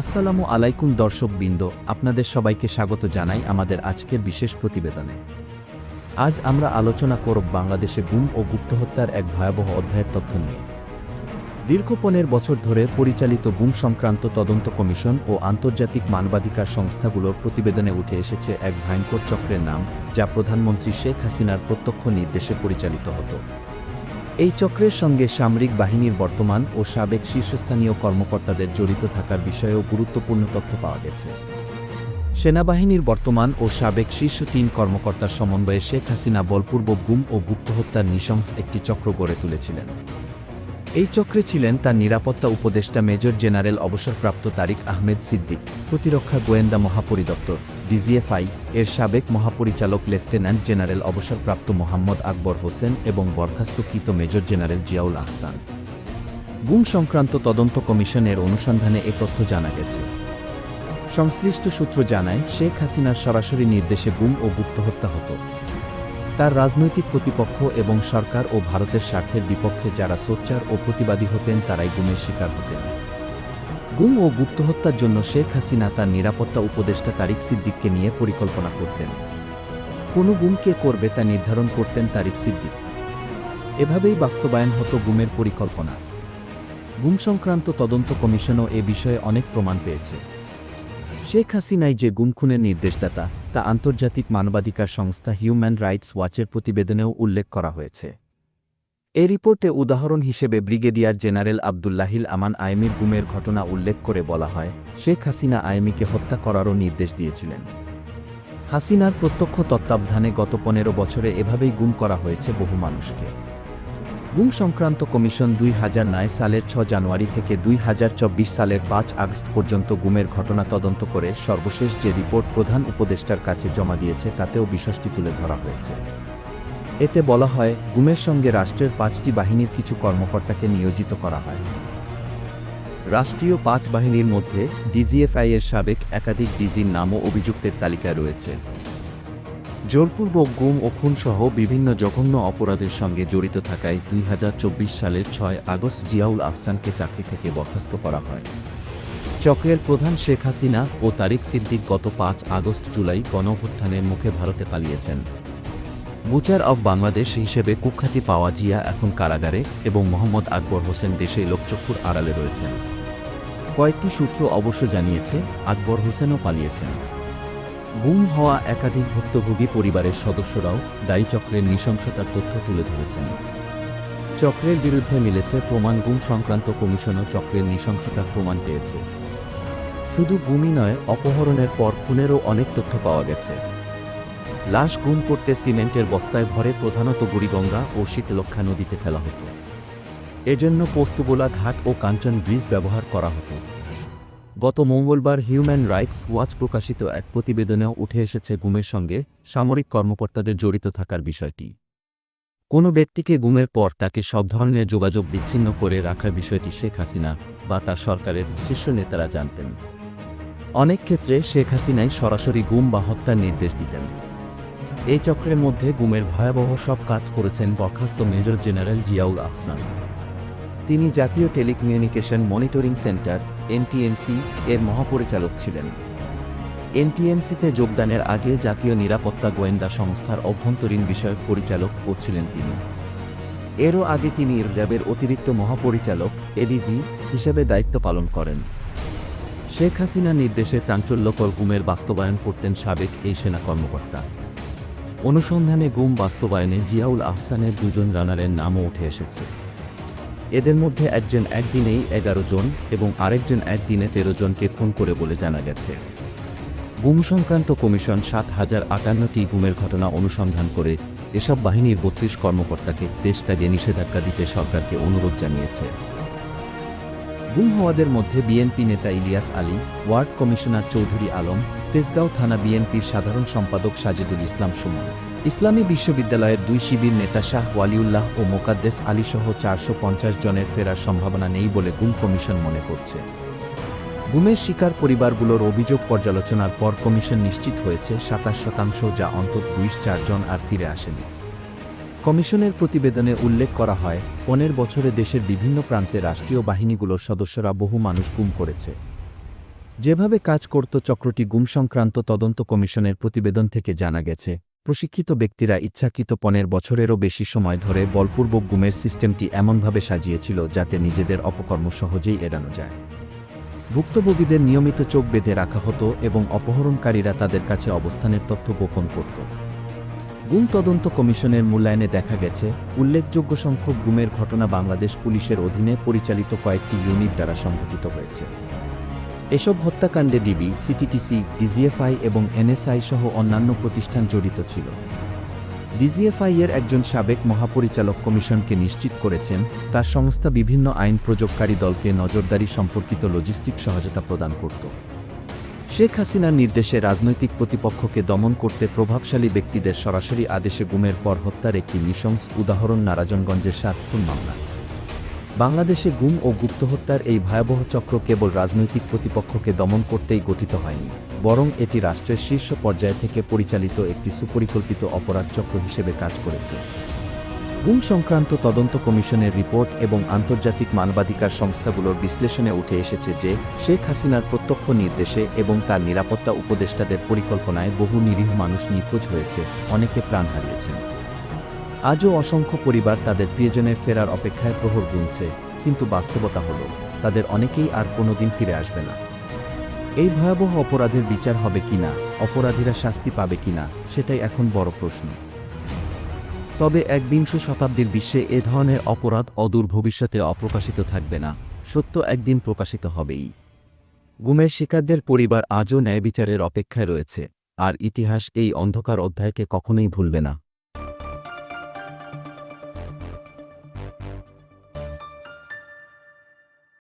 আসসালামু আলাইকুম দর্শকবৃন্দ, আপনাদের সবাইকে স্বাগত জানাই আমাদের আজকের বিশেষ প্রতিবেদনে। আজ আমরা আলোচনা করব বাংলাদেশে গুম ও গুপ্তহত্যার এক ভয়াবহ অধ্যায়ের তথ্য নিয়ে। দীর্ঘ পনেরো বছর ধরে পরিচালিত গুম সংক্রান্ত তদন্ত কমিশন ও আন্তর্জাতিক মানবাধিকার সংস্থাগুলোর প্রতিবেদনে উঠে এসেছে এক ভয়ঙ্কর চক্রের নাম, যা প্রধানমন্ত্রী শেখ হাসিনার প্রত্যক্ষ নির্দেশে পরিচালিত হতো। এই চক্রের সঙ্গে সামরিক বাহিনীর বর্তমান ও সাবেক শীর্ষস্থানীয় কর্মকর্তাদের জড়িত থাকার বিষয়েও গুরুত্বপূর্ণ তথ্য পাওয়া গেছে। সেনাবাহিনীর বর্তমান ও সাবেক শীর্ষ তিন কর্মকর্তার সমন্বয়ে শেখ হাসিনা বলপূর্ব গুম ও গুপ্তহত্যার নৃশংস একটি চক্র গড়ে তুলেছিলেন। এই চক্রে ছিলেন তার নিরাপত্তা উপদেষ্টা মেজর জেনারেল অবসরপ্রাপ্ত তারিক আহমেদ সিদ্দিক, প্রতিরক্ষা গোয়েন্দা মহাপরিদপ্তর, ডিজিএফআই এর সাবেক মহাপরিচালক লেফটেন্যান্ট জেনারেল অবসরপ্রাপ্ত মোহাম্মদ আকবর হোসেন এবং বরখাস্তকৃত মেজর জেনারেল জিয়াউল আহসান। গুম সংক্রান্ত তদন্ত কমিশনের অনুসন্ধানে এ তথ্য জানা গেছে। সংশ্লিষ্ট সূত্র জানায়, শেখ হাসিনার সরাসরি নির্দেশে গুম ও গুপ্তহত্যা হতো। তার রাজনৈতিক প্রতিপক্ষ এবং সরকার ও ভারতের স্বার্থের বিপক্ষে যারা সোচ্চার ও প্রতিবাদী হতেন, তারাই গুমের শিকার হতেন। গুম ও গুপ্তহত্যার জন্য শেখ হাসিনা তার নিরাপত্তা উপদেষ্টা তারিক সিদ্দিককে নিয়ে পরিকল্পনা করতেন। কোনো গুম কে করবে তা নির্ধারণ করতেন তারিক সিদ্দিক। এভাবেই বাস্তবায়ন হতো গুমের পরিকল্পনা। গুম সংক্রান্ত তদন্ত কমিশনও এ বিষয়ে অনেক প্রমাণ পেয়েছে। শেখ হাসিনাই যে গুম খুনের নির্দেশদাতা, তা আন্তর্জাতিক মানবাধিকার সংস্থা হিউম্যান রাইটস ওয়াচের প্রতিবেদনেও উল্লেখ করা হয়েছে। এ রিপোর্টে উদাহরণ হিসেবে ব্রিগেডিয়ার জেনারেল আবদুল্লাহিল আমান আয়েমির গুমের ঘটনা উল্লেখ করে বলা হয়, শেখ হাসিনা আয়েমিকে হত্যা করারও নির্দেশ দিয়েছিলেন। হাসিনার প্রত্যক্ষ তত্ত্বাবধানে গত পনেরো বছরে এভাবেই গুম করা হয়েছে বহু মানুষকে। গুম সংক্রান্ত কমিশন দুই হাজার নয় সালের ছ জানুয়ারি থেকে দুই হাজার চব্বিশ সালের পাঁচ আগস্ট পর্যন্ত গুমের ঘটনা তদন্ত করে সর্বশেষ যে রিপোর্ট প্রধান উপদেষ্টার কাছে জমা দিয়েছে তাতেও বিষয়টি তুলে ধরা হয়েছে। এতে বলা হয়, গুমের সঙ্গে রাষ্ট্রের পাঁচটি বাহিনীর কিছু কর্মকর্তাকে নিয়োজিত করা হয়। রাষ্ট্রীয় পাঁচ বাহিনীর মধ্যে ডিজিএফআই এর সাবেক একাধিক ডিজির নামও অভিযুক্তের তালিকায় রয়েছে। জোরপূর্বক গুম ও খুনসহ বিভিন্ন জঘন্য অপরাধের সঙ্গে জড়িত থাকায় দুই হাজার চব্বিশ সালের ছয় আগস্ট জিয়াউল আহসানকে চাকরি থেকে বরখাস্ত করা হয়। চক্রের প্রধান শেখ হাসিনা ও তারিক সিদ্দিক গত পাঁচ আগস্ট জুলাই গণঅভ্যুত্থানের মুখে ভারতে পালিয়েছেন। বুচার অব বাংলাদেশ হিসেবে কুখ্যাতি পাওয়া জিয়া এখন কারাগারে এবং মোহাম্মদ আকবর হোসেন দেশে লোকচক্ষুর আড়ালে রয়েছেন। কয়েকটি সূত্র অবশ্য জানিয়েছে, আকবর হোসেনও পালিয়েছেন। গুম হওয়া একাধিক ভুক্তভোগী পরিবারের সদস্যরাও দায়ী চক্রের নৃশংসতার তথ্য তুলে ধরেছেন। চক্রের বিরুদ্ধে মিলেছে প্রমাণ গুম সংক্রান্ত কমিশনও চক্রের নৃশংসতার প্রমাণ পেয়েছে। শুধু গুমই নয়, অপহরণের পর খুনেরও অনেক তথ্য পাওয়া গেছে। লাশ গুম করতে সিমেন্টের বস্তায় ভরে প্রধানত বুড়িগঙ্গা ও শীতলক্ষা নদীতে ফেলা হতো। এজন্য পোস্তগোলা ঘাট ও কাঞ্চন ব্রিজ ব্যবহার করা হতো। গত মঙ্গলবার হিউম্যান রাইটস ওয়াচ প্রকাশিত এক প্রতিবেদনেও উঠে এসেছে গুমের সঙ্গে সামরিক কর্মকর্তাদের জড়িত থাকার বিষয়টি। কোনো ব্যক্তিকে গুমের পর তাকে সব ধরনের যোগাযোগ বিচ্ছিন্ন করে রাখার বিষয়টি শেখ হাসিনা বা তার সরকারের শীর্ষ নেতারা জানতেন। অনেক ক্ষেত্রে শেখ হাসিনাই সরাসরি গুম বা হত্যার নির্দেশ দিতেন। এই চক্রের মধ্যে গুমের ভয়াবহ সব কাজ করেছেন বরখাস্ত মেজর জেনারেল জিয়াউল আহসান। তিনি জাতীয় টেলিকমিউনিকেশন মনিটরিং সেন্টার এনটিএনসি এর মহাপরিচালক ছিলেন। এনটিএনসিতে যোগদানের আগে জাতীয় নিরাপত্তা গোয়েন্দা সংস্থার অভ্যন্তরীণ বিষয়ক পরিচালক ও ছিলেন তিনি। এরও আগে তিনি র্যাবের অতিরিক্ত মহাপরিচালক, এডিজি, হিসেবে দায়িত্ব পালন করেন। শেখ হাসিনা নির্দেশে চাঞ্চল্যকর গুমের বাস্তবায়ন করতেন সাবেক এই সেনা কর্মকর্তা। অনুসন্ধানে গুম বাস্তবায়নে জিয়াউল আহসানের দুজন রানারের নামও উঠে এসেছে। এদের মধ্যে একজন একদিনেই এগারো জন এবং আরেকজন একদিনে তেরো জনকে খুন করে বলে জানা গেছে। গুম সংক্রান্ত কমিশন সাত হাজার আটান্নটি গুমের ঘটনা অনুসন্ধান করে এসব বাহিনীর বত্রিশ কর্মকর্তাকে দেশ ত্যাগে নিষেধাজ্ঞা দিতে সরকারকে অনুরোধ জানিয়েছে। গুম হওয়াদের মধ্যে বিএনপি নেতা ইলিয়াস আলী, ওয়ার্ড কমিশনার চৌধুরী আলম, তেজগাঁও থানা বিএনপির সাধারণ সম্পাদক সাজিদুল ইসলাম সুমন। ইসলামী বিশ্ববিদ্যালয়ের দুই শিবির নেতা শাহ ওয়ালিউল্লাহ ও মোকাদ্দেস আলীসহ চারশো পঞ্চাশ জনের ফেরার সম্ভাবনা নেই বলে গুম কমিশন মনে করছে। গুমের শিকার পরিবারগুলোর অভিযোগ পর্যালোচনার পর কমিশন নিশ্চিত হয়েছে, সাতাশ শতাংশ যা অন্তত দুই চারজন আর ফিরে আসেনি। কমিশনের প্রতিবেদনে উল্লেখ করা হয়, পনেরো বছরে দেশের বিভিন্ন প্রান্তে রাষ্ট্রীয় বাহিনীগুলোর সদস্যরা বহু মানুষ গুম করেছে। যেভাবে কাজ করত চক্রটি গুম সংক্রান্ত তদন্ত কমিশনের প্রতিবেদন থেকে জানা গেছে। প্রশিক্ষিত ব্যক্তিরা ইচ্ছাকৃত পনেরো বছরেরও বেশি সময় ধরে বলপূর্বক গুমের সিস্টেমটি এমনভাবে সাজিয়েছিল যাতে নিজেদের অপকর্ম সহজেই এড়ানো যায়। ভুক্তভোগীদের নিয়মিত চোখ বেঁধে রাখা হতো এবং অপহরণকারীরা তাদের কাছে অবস্থানের তথ্য গোপন করত। গুম তদন্ত কমিশনের মূল্যায়নে দেখা গেছে, উল্লেখযোগ্য সংখ্যক গুমের ঘটনা বাংলাদেশ পুলিশের অধীনে পরিচালিত কয়েকটি ইউনিট দ্বারা সংঘটিত হয়েছে। এসব হত্যাকাণ্ডে ডিবি, সিটিটিসি, ডিজিএফআই এবং এনএসআই সহ অন্যান্য প্রতিষ্ঠান জড়িত ছিল। ডিজিএফআই এর একজন সাবেক মহাপরিচালক কমিশনকে নিশ্চিত করেছেন, তার সংস্থা বিভিন্ন আইন প্রযোগকারী দলকে নজরদারি সম্পর্কিত লজিস্টিক সহায়তা প্রদান করত। শেখ হাসিনার নির্দেশে রাজনৈতিক প্রতিপক্ষকে দমন করতে প্রভাবশালী ব্যক্তিদের সরাসরি আদেশে গুমের পর হত্যার একটি নৃশংস উদাহরণ নারাজনগঞ্জের সাত খুন মামলা। বাংলাদেশে গুম ও গুপ্তহত্যার এই ভয়াবহ চক্র কেবল রাজনৈতিক প্রতিপক্ষকে দমন করতেই গঠিত হয়নি, বরং এটি রাষ্ট্রের শীর্ষ পর্যায় থেকে পরিচালিত একটি সুপরিকল্পিত অপরাধ চক্র হিসেবে কাজ করেছে। গুম সংক্রান্ত তদন্ত কমিশনের রিপোর্ট এবং আন্তর্জাতিক মানবাধিকার সংস্থাগুলোর বিশ্লেষণে উঠে এসেছে যে, শেখ হাসিনার প্রত্যক্ষ নির্দেশে এবং তার নিরাপত্তা উপদেষ্টাদের পরিকল্পনায় বহু নিরীহ মানুষ নিখোঁজ হয়েছে, অনেকে প্রাণ হারিয়েছেন। আজও অসংখ্য পরিবার তাদের প্রিয়জনে ফেরার অপেক্ষায় প্রহর গুনছে, কিন্তু বাস্তবতা হল, তাদের অনেকেই আর কোনোদিন ফিরে আসবে না। এই ভয়াবহ অপরাধের বিচার হবে কিনা অপরাধীরা শাস্তি পাবে কিনা সেটাই এখন বড় প্রশ্ন। তবে একবিংশ শতাব্দীর বিশ্বে এ ধরনের অপরাধ অদূর ভবিষ্যতে অপ্রকাশিত থাকবে না, সত্য একদিন প্রকাশিত হবেই। গুমের শিকারদের পরিবার আজও ন্যায় বিচারের অপেক্ষায় রয়েছে, আর ইতিহাস এই অন্ধকার অধ্যায়কে কখনোই ভুলবে না।